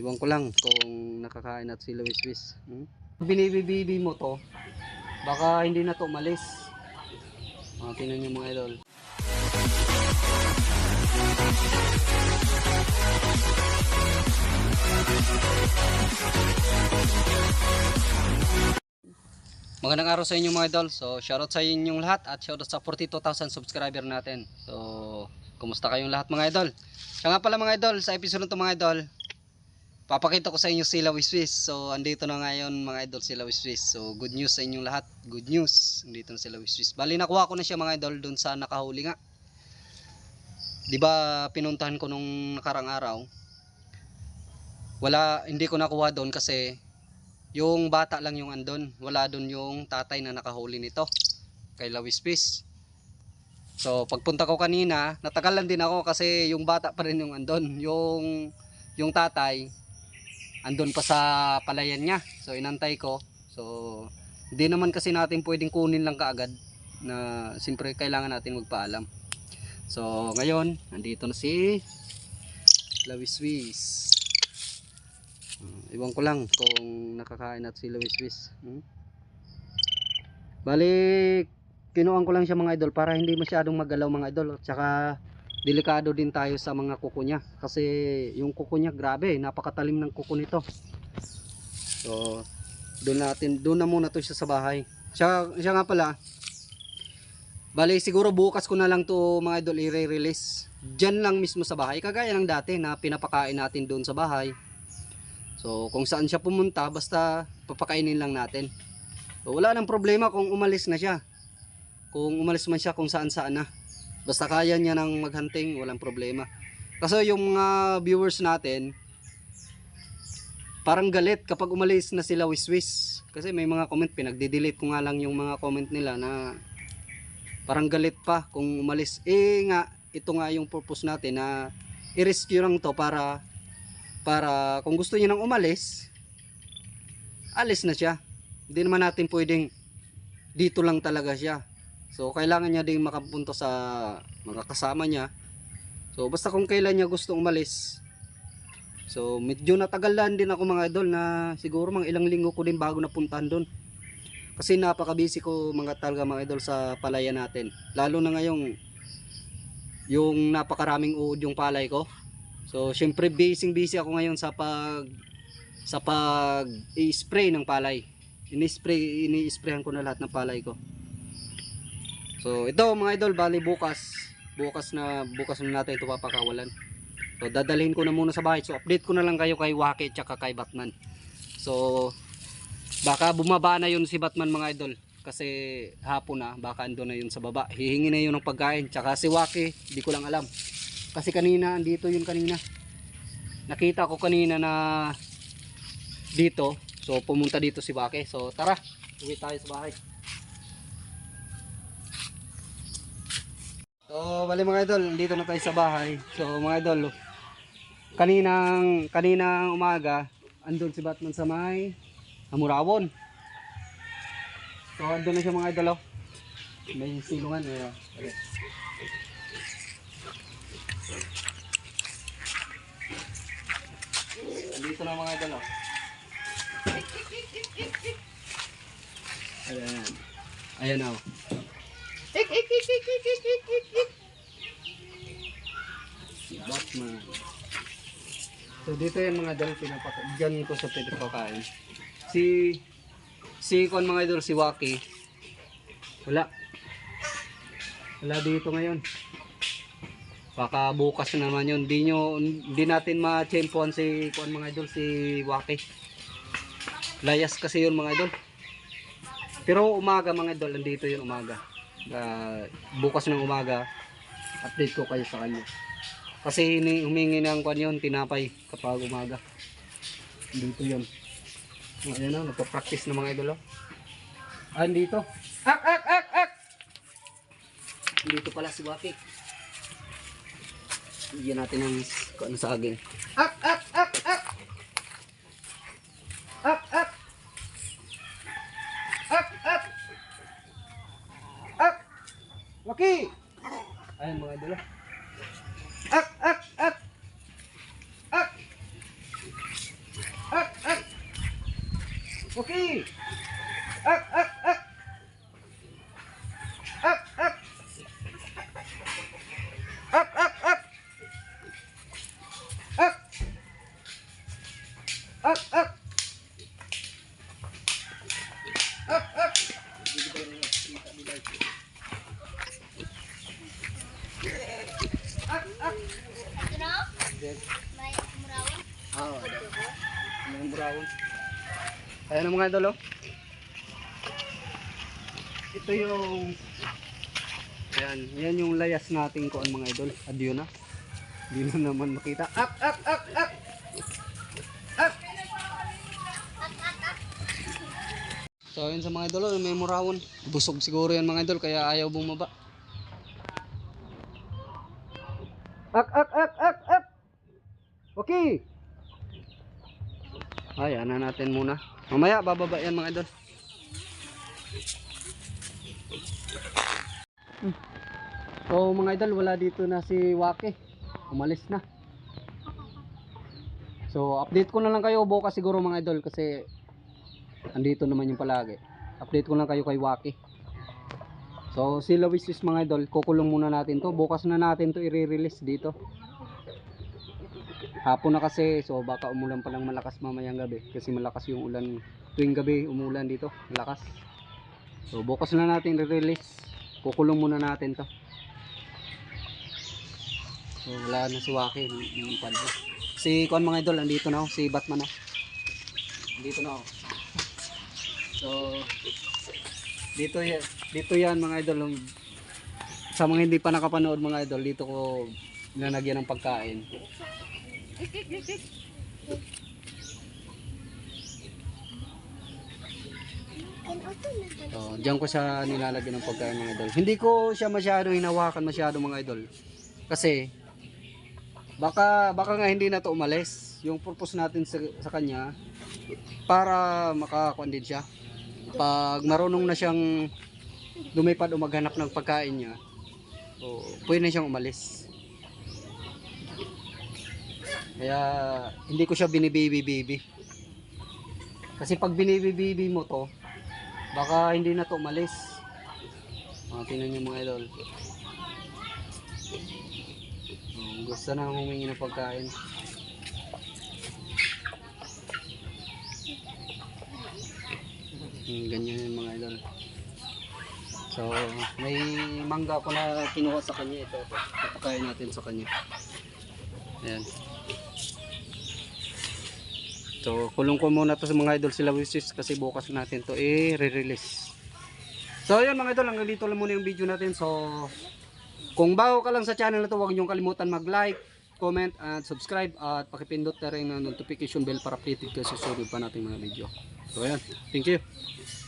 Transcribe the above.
Iwan ko lang kung nakakain at si Luis Luis. Hmm? Binibibibi mo to, baka hindi na to umalis. Ah, tingnan mga idol. Magandang araw sa inyo mga idol. So, shoutout sa inyong lahat at shoutout sa 42,000 subscriber natin. So, kumusta kayong lahat mga idol? Siya nga pala mga idol, sa episode nito mga idol, papakita ko sa inyo sila Wiswis. So, andito na ngayon mga idol sila Wiswis. So, good news sa inyong lahat. Good news. Andito na sila Wiswis. Bali, nakuha ko na siya mga idol dun sa nakahuli nga. 'Di ba pinuntahan ko nung nakarang araw? Wala, hindi ko nakuha doon kasi yung bata lang yung andon. Wala doon yung tatay na nakahuli nito. Kay Lawis Fish. So, pagpunta ko kanina, natagalan din ako kasi yung bata pa rin yung andon. Yung, yung tatay, andon pa sa palayan niya. So, inantay ko. So, hindi naman kasi natin pwedeng kunin lang kaagad na siyempre kailangan natin magpaalam. So, ngayon, nandito na si Lawis Wiz. Uh, iwan ko lang kung nakakain at si Luis. Hmm? Bali, kinuha ko lang siya mga idol para hindi masyadong magalaw mga idol. At saka, delikado din tayo sa mga kuko niya. Kasi yung kuko niya, grabe, napakatalim ng kuko nito. So, doon natin, doon na muna to siya sa bahay. Siya, siya nga pala, bali siguro bukas ko na lang to mga idol i-release. Diyan lang mismo sa bahay. Kagaya ng dati na pinapakain natin doon sa bahay. So, kung saan siya pumunta, basta papakainin lang natin. So, wala nang problema kung umalis na siya. Kung umalis man siya kung saan saan na. Basta kaya niya nang maghunting, walang problema. Kasi yung mga viewers natin, parang galit kapag umalis na sila wiswis. Kasi may mga comment, pinagde-delete ko nga lang yung mga comment nila na parang galit pa kung umalis. Eh nga, ito nga yung purpose natin na i-rescue lang to para para kung gusto niya nang umalis alis na siya hindi naman natin pwedeng dito lang talaga siya so kailangan niya ding makapunta sa mga kasama niya. So basta kung kailan niya gustong umalis. So medyo natagalan din ako mga idol na siguro mga ilang linggo ko din bago napuntahan doon kasi napaka busy ko mga talaga mga idol sa palaya natin. Lalo na ngayong yung napakaraming uod yung palay ko. So, syempre busy busy ako ngayon sa pag sa pag i-spray ng palay. Ini-spray, ini-sprayan ko na lahat ng palay ko. So, ito mga idol, bali bukas. Bukas na bukas na natin ito papakawalan. So, dadalhin ko na muna sa bahay. So, update ko na lang kayo kay Waki at kay Batman. So, baka bumaba na yun si Batman mga idol. Kasi hapon na, baka ando na yun sa baba. Hihingi na yun ng pagkain. Tsaka si Waki, di ko lang alam. Kasi kanina, andito yun kanina. Nakita ko kanina na dito. So, pumunta dito si Bake. So, tara. Uwi tayo sa bahay. So, bali mga idol, dito na tayo sa bahay. So, mga idol, kaninang, kaninang umaga, andun si Batman sa may Hamurawon. So, andun na siya mga idol, oh. May silungan, eh. Okay. Dito na mga idol. oh. Ayan. Ayan na. oh. Batman. So dito yan mga idol, pinapaka Diyan ko sa pinapakain. Si si kon mga idol si Waki. Wala. Wala dito ngayon. Baka bukas na naman yun. Di, nyo, di natin ma-champion si kuan mga idol, si Waki. Layas kasi yun mga idol. Pero umaga mga idol, nandito yun umaga. Ah, bukas ng umaga, update ko kayo sa kanya. Kasi hini- humingi ng kuan yun, tinapay kapag umaga. Dito yun. Ayan na, nagpa-practice ng mga idol. Ah, dito. Ak, ak, ak, ak! Dito pala si Waki. Bigyan natin ng kung ano saging. Ak, ak, ak, ak! May murawan? Oo. Yung brown. Ayan ang mga idol, oh. Ito yung... Ayan, yan yung layas natin ko ang mga idol. Adyo na. Hindi na naman makita. Up, up, up, up! Up! So, yun sa mga idol, oh, may murawon. Busog siguro yan mga idol, kaya ayaw bumaba. Up, up, up, up, up! Okay! Ay, ano natin muna. Mamaya, bababa yan mga idol. Hmm. So mga idol, wala dito na si Waki. Umalis na. So update ko na lang kayo bukas siguro mga idol kasi andito naman yung palagi. Update ko lang kayo kay Waki. So si Luis mga idol, kukulong muna natin to. Bukas na natin to i-release dito. Hapon na kasi, so baka umulan pa lang malakas mamayang gabi kasi malakas yung ulan tuwing gabi umulan dito, malakas. So bukas na natin i-release. Kukulong muna natin to. So wala na si Waki, yung pad. Si Kuan mga idol, andito na ako, si Batman na. Andito na ako. So dito yan, dito yan mga idol. Sa mga hindi pa nakapanood mga idol, dito ko linanagyan ng pagkain. So, diyan ko siya nilalagyan ng pagkain mga idol. Hindi ko siya masyado hinawakan masyado mga idol. Kasi baka baka nga hindi na to umalis. Yung purpose natin sa, sa kanya para makakuan din siya. Pag marunong na siyang lumipad o maghanap ng pagkain niya, so, pwede na siyang umalis. Kaya hindi ko siya binibibi-bibi. Kasi pag binibibibi mo to, baka hindi na to umalis. Oh, tingnan niyo mga idol. Oh, gusto na humingi ng pagkain. Hmm, ganyan yung mga idol. So, may mangga ko na kinuha sa kanya ito. ito. Papakain natin sa kanya. Ayan. So, kulong ko muna to sa mga idol sila wishes kasi bukas natin to i-release. So, yun mga idol, hanggang dito lang muna yung video natin. So, kung bago ka lang sa channel na to, huwag niyong kalimutan mag-like, comment, at subscribe at pakipindot na rin ng notification bell para updated kayo sa susunod pa nating mga video. So, ayan. Thank you.